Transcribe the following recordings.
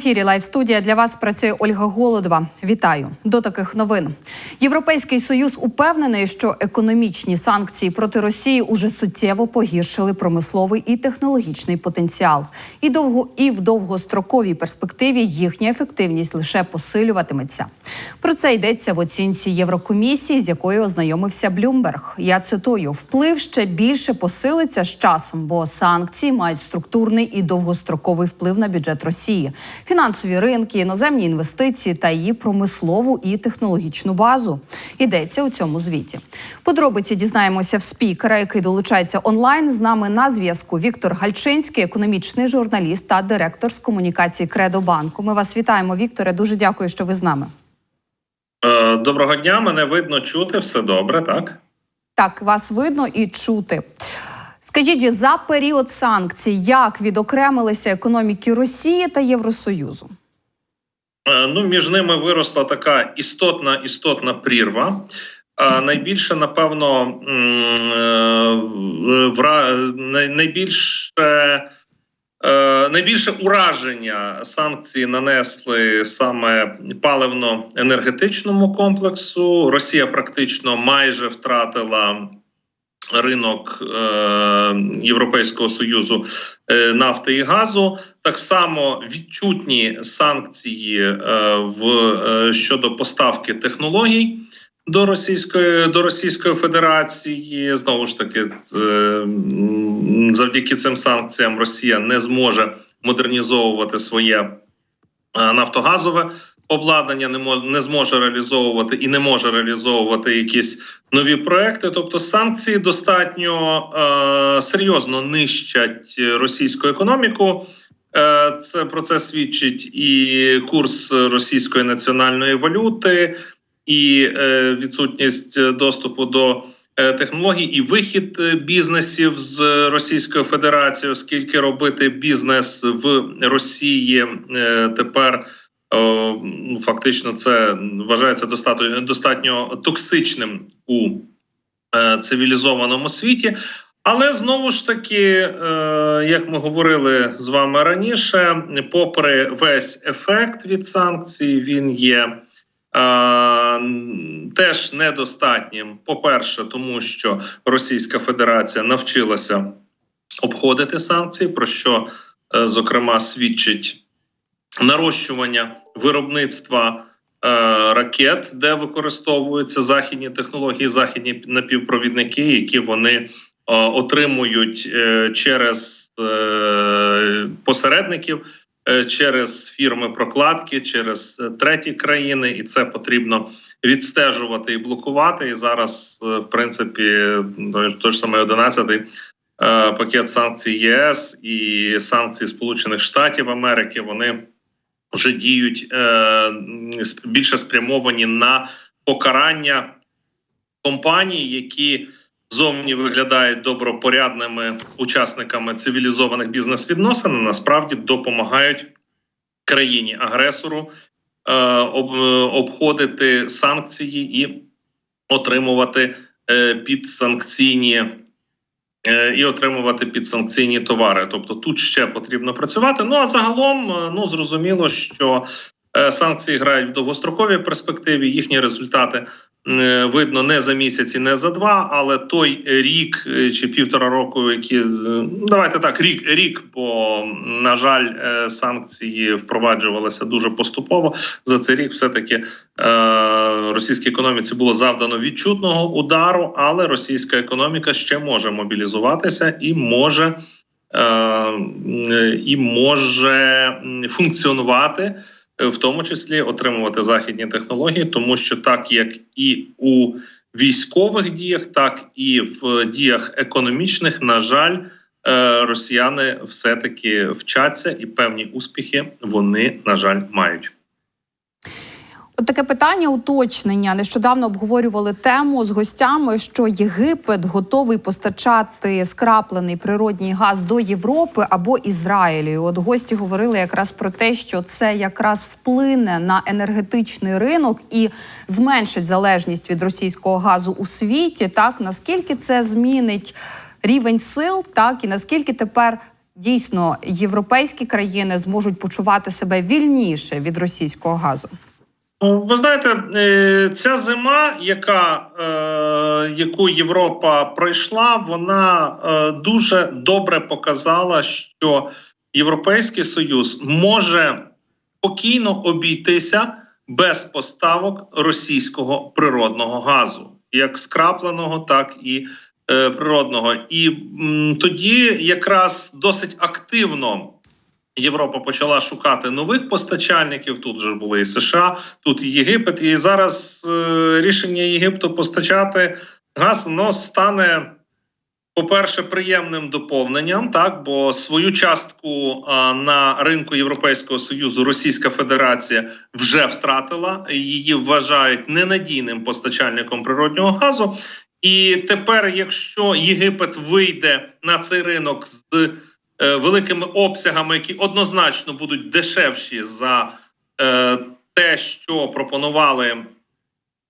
Ефірі Лайв студія для вас працює Ольга Голодова. Вітаю до таких новин. Європейський союз упевнений, що економічні санкції проти Росії уже суттєво погіршили промисловий і технологічний потенціал. І довго і в довгостроковій перспективі їхня ефективність лише посилюватиметься. Про це йдеться в оцінці Єврокомісії, з якою ознайомився Блюмберг. Я цитую: вплив ще більше посилиться з часом, бо санкції мають структурний і довгостроковий вплив на бюджет Росії фінансові ринки, іноземні інвестиції та її промислову і технологічну базу. Йдеться у цьому звіті. Подробиці дізнаємося в спікера, який долучається онлайн. З нами на зв'язку Віктор Гальчинський, економічний журналіст та директор з комунікації Кредобанку. Ми вас вітаємо, Вікторе. Дуже дякую, що ви з нами. Е, Доброго дня, мене видно чути, все добре, так? Так, вас видно і чути. Скажіть, за період санкцій, як відокремилися економіки Росії та Євросоюзу? Е, Ну, між ними виросла така істотна істотна прірва. Е, Найбільше, напевно, е, найбільше, найбільше ураження санкції нанесли саме паливно-енергетичному комплексу. Росія практично майже втратила ринок е, Європейського союзу е, нафти і газу. Так само відчутні санкції е, в щодо поставки технологій. До Російської до Російської Федерації знову ж таки завдяки цим санкціям Росія не зможе модернізовувати своє нафтогазове обладнання, не мо- не зможе реалізовувати і не може реалізовувати якісь нові проекти. Тобто санкції достатньо е, серйозно нищать російську економіку. Е, це про це свідчить і курс російської національної валюти, і е, відсутність доступу до е, технологій, і вихід бізнесів з Російської Федерації, оскільки робити бізнес в Росії е, тепер. О, ну, фактично, це вважається достатньо достатньо токсичним у е, цивілізованому світі. Але знову ж таки, е, як ми говорили з вами раніше, попри весь ефект від санкцій, він є е, теж недостатнім. По-перше, тому що Російська Федерація навчилася обходити санкції, про що е, зокрема свідчить нарощування виробництва е, ракет, де використовуються західні технології, західні напівпровідники, які вони е, отримують е, через е, посередників, е, через фірми прокладки, через е, треті країни, і це потрібно відстежувати і блокувати. І зараз, е, в принципі, той, ж самий 11-й е, пакет санкцій ЄС і санкції Сполучених Штатів Америки. Вони вже діють е, більше спрямовані на покарання компаній, які зовні виглядають добропорядними учасниками цивілізованих бізнес-відносин, насправді допомагають країні агресору е, об, е, обходити санкції і отримувати е, підсанкційні і отримувати підсанкційні товари. Тобто тут ще потрібно працювати. Ну а загалом, е, ну зрозуміло, що е, санкції грають в довгостроковій перспективі. Їхні результати е, видно не за місяць і не за два, але той рік е, чи півтора року, які е, давайте так, рік рік, бо на жаль, е, санкції впроваджувалися дуже поступово. За цей рік все таки е, російській економіці було завдано відчутного удару, але російська економіка ще може мобілізуватися і може. е, І може функціонувати, е, в тому числі отримувати західні технології, тому що так як і у військових діях, так і в діях економічних, на жаль, е, росіяни все таки вчаться, і певні успіхи вони на жаль мають. От таке питання уточнення. Нещодавно обговорювали тему з гостями, що Єгипет готовий постачати скраплений природній газ до Європи або Ізраїлю. От гості говорили якраз про те, що це якраз вплине на енергетичний ринок і зменшить залежність від російського газу у світі. Так наскільки це змінить рівень сил, так і наскільки тепер дійсно європейські країни зможуть почувати себе вільніше від російського газу? Ну, Ви знаєте, е, ця зима, яка, е, яку Європа пройшла, вона е, дуже добре показала, що Європейський Союз може спокійно обійтися без поставок російського природного газу, як скрапленого, так і природного. І тоді якраз досить активно. Європа почала шукати нових постачальників. Тут вже були і США, тут і Єгипет. І зараз е, рішення Єгипту постачати газ воно стане, по-перше, приємним доповненням, так бо свою частку а, на ринку Європейського союзу Російська Федерація вже втратила. Її вважають ненадійним постачальником природнього газу. І тепер, якщо Єгипет вийде на цей ринок з великими обсягами, які однозначно будуть дешевші за е, те, що пропонували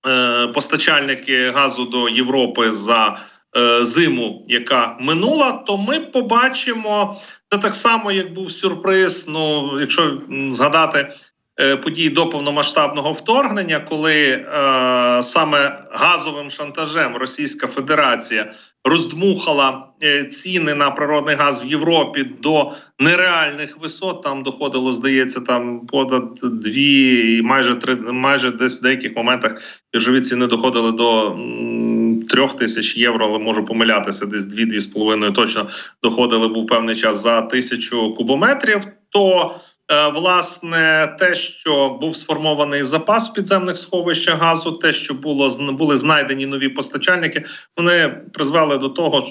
е, постачальники газу до Європи за е, зиму, яка минула, то ми побачимо це так само, як був сюрприз. Ну, якщо згадати. е, Події до повномасштабного вторгнення, коли е, саме газовим шантажем Російська Федерація роздмухала е, ціни на природний газ в Європі до нереальних висот. Там доходило, здається, там понад дві і майже три, майже десь в деяких моментах біржові ціни доходили до трьох тисяч євро, але можу помилятися, десь дві-дві з половиною точно доходили був певний час за тисячу кубометрів. То Власне, те, що був сформований запас підземних сховищах газу, те, що було були знайдені нові постачальники, вони призвели до того,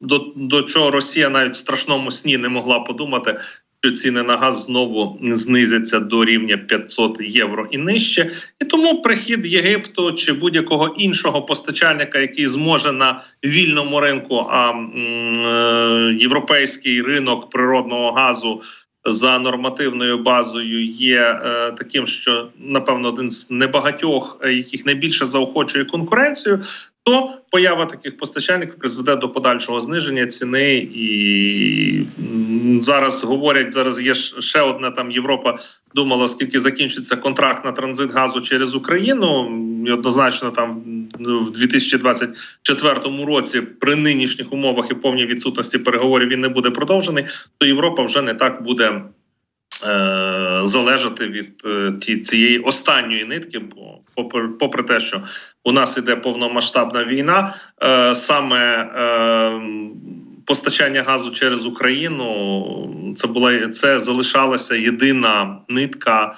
до, до чого Росія навіть в страшному сні не могла подумати, що ціни на газ знову знизяться до рівня 500 євро і нижче. І тому прихід Єгипту чи будь-якого іншого постачальника, який зможе на вільному ринку, а е, європейський ринок природного газу. За нормативною базою є е, таким, що напевно один з небагатьох, е, яких найбільше заохочує конкуренцію, то поява таких постачальників призведе до подальшого зниження ціни. І зараз говорять, зараз є ще одна там Європа думала, скільки закінчиться контракт на транзит газу через Україну. І однозначно, там в 2024 році при нинішніх умовах і повній відсутності переговорів він не буде продовжений. То Європа вже не так буде. е, Залежати від е, цієї останньої нитки, бо попри, попри те, що у нас іде повномасштабна війна, е, саме постачання газу через Україну це була це залишалася єдина нитка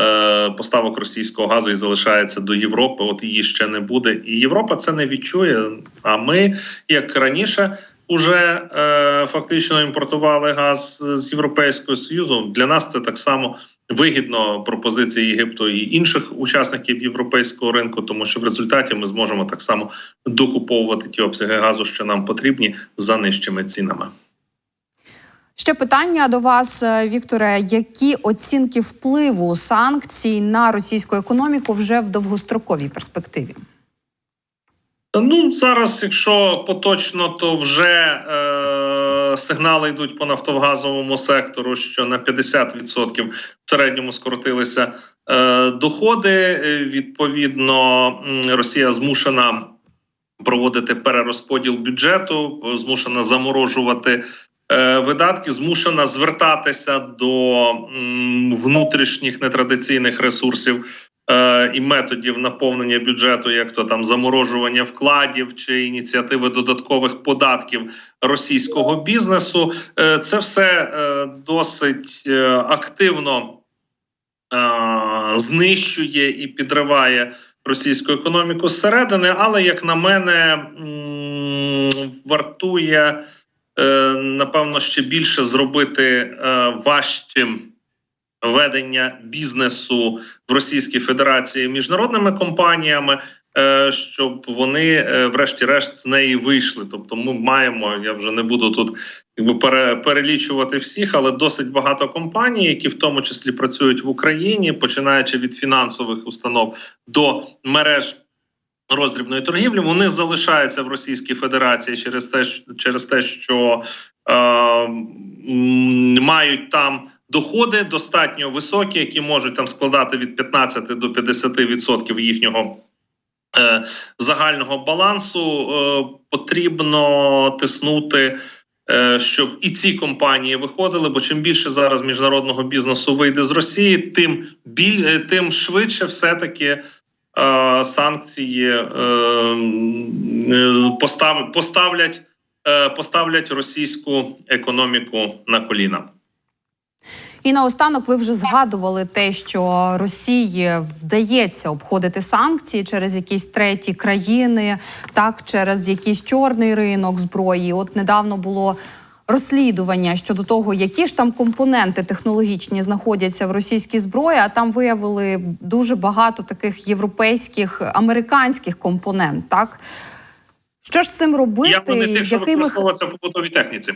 е, поставок російського газу і залишається до Європи. От її ще не буде, і Європа це не відчує. А ми, як раніше. Уже е, фактично імпортували газ з Європейського союзу. Для нас це так само вигідно пропозиції Єгипту і інших учасників європейського ринку, тому що в результаті ми зможемо так само докуповувати ті обсяги газу, що нам потрібні за нижчими цінами. Ще питання до вас, е, Вікторе. Які оцінки впливу санкцій на російську економіку вже в довгостроковій перспективі? Ну зараз, якщо поточно, то вже е, сигнали йдуть по нафтогазовому сектору, що на 50% в середньому скоротилися е, доходи. Е, Відповідно, Росія змушена проводити перерозподіл бюджету, змушена заморожувати. е, Видатки змушена звертатися до внутрішніх нетрадиційних ресурсів і методів наповнення бюджету, як то там заморожування вкладів чи ініціативи додаткових податків російського бізнесу. Е, це все е, досить е, активно е, знищує і підриває російську економіку зсередини, але як на мене, вартує е, напевно ще більше зробити е, важчим ведення бізнесу в Російській Федерації міжнародними компаніями, е, щоб вони, е, врешті-решт, з неї вийшли. Тобто, ми маємо. Я вже не буду тут якби пере, перелічувати всіх, але досить багато компаній, які в тому числі працюють в Україні, починаючи від фінансових установ до мереж. Роздрібної торгівлі вони залишаються в Російській Федерації через те, через те, що е, мають там доходи достатньо високі, які можуть там складати від 15 до 50% їхнього е, загального балансу. Е, потрібно тиснути. е, Щоб і ці компанії виходили, бо чим більше зараз міжнародного бізнесу вийде з Росії, тим біль, тим швидше все таки санкції постав, поставлять, поставлять російську економіку на коліна. І наостанок ви вже згадували те, що Росії вдається обходити санкції через якісь треті країни, так через якийсь чорний ринок зброї. От недавно було. Розслідування щодо того, які ж там компоненти технологічні знаходяться в російській зброї, а там виявили дуже багато таких європейських американських компонент. Так що ж цим робити? Явно не тих, що Якими використовуються в побутовій техніці.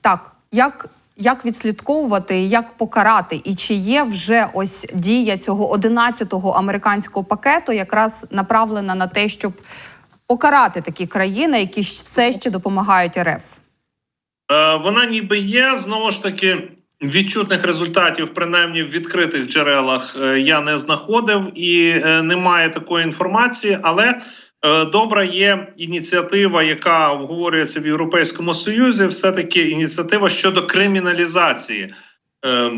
Так, як, як відслідковувати, як покарати, і чи є вже ось дія цього 11-го американського пакету, якраз направлена на те, щоб покарати такі країни, які все ще допомагають РФ? Е, Вона ніби є знову ж таки. Відчутних результатів, принаймні в відкритих джерелах, е, я не знаходив і е, немає такої інформації. Але добра є ініціатива, яка обговорюється в Європейському Союзі. Все таки ініціатива щодо криміналізації е,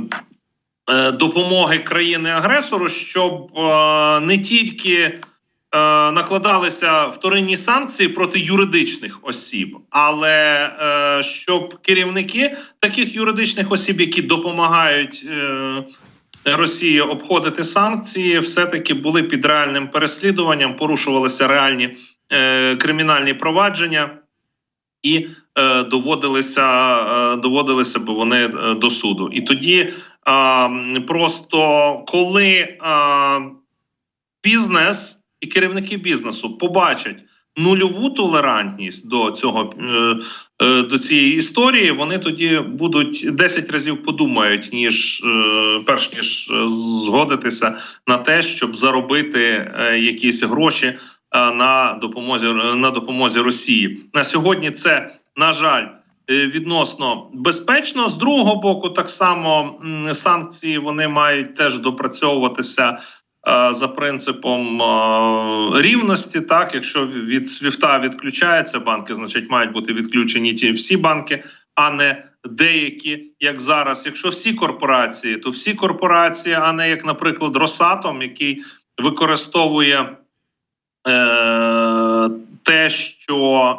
е, допомоги країни-агресору, щоб е, не тільки е, накладалися вторинні санкції проти юридичних осіб, але е, щоб керівники таких юридичних осіб, які допомагають е, Росії обходити санкції, все таки були під реальним переслідуванням, порушувалися реальні е, кримінальні провадження. І е, доводилися, е, доводилися б вони е, до суду. І тоді е, просто коли е, бізнес і керівники бізнесу побачать нульову толерантність до цього е, е, до цієї історії, вони тоді будуть 10 разів подумають, ніж е, перш ніж згодитися на те, щоб заробити якісь гроші на допомозі на допомозі Росії. На сьогодні це на жаль. Відносно безпечно з другого боку, так само санкції вони мають теж допрацьовуватися за принципом е, рівності. Так, якщо від свіфта відключаються банки, значить мають бути відключені ті всі банки, а не деякі, як зараз. Якщо всі корпорації, то всі корпорації, а не як, наприклад, Росатом, який використовує. Е, те, що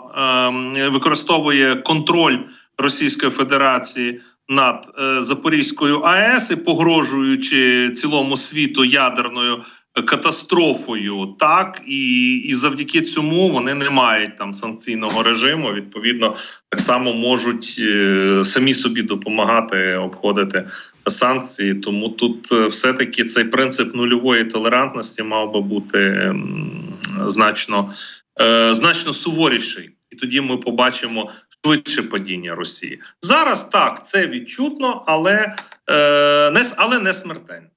е, використовує контроль Російської Федерації над е, Запорізькою АЕС і погрожуючи цілому світу ядерною катастрофою, так і, і завдяки цьому вони не мають там санкційного режиму. Відповідно, так само можуть е, самі собі допомагати обходити санкції. Тому тут е, все-таки цей принцип нульової толерантності мав би бути значно, е, значно суворіший, і тоді ми побачимо швидше падіння Росії. Зараз так це відчутно, але е, не але не смертельно.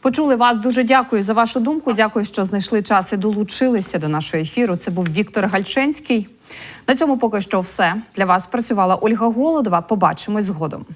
Почули вас. Дуже дякую за вашу думку. Дякую, що знайшли час і долучилися до нашого ефіру. Це був Віктор Гальчинський. На цьому поки що все для вас працювала Ольга Голодова. Побачимось згодом.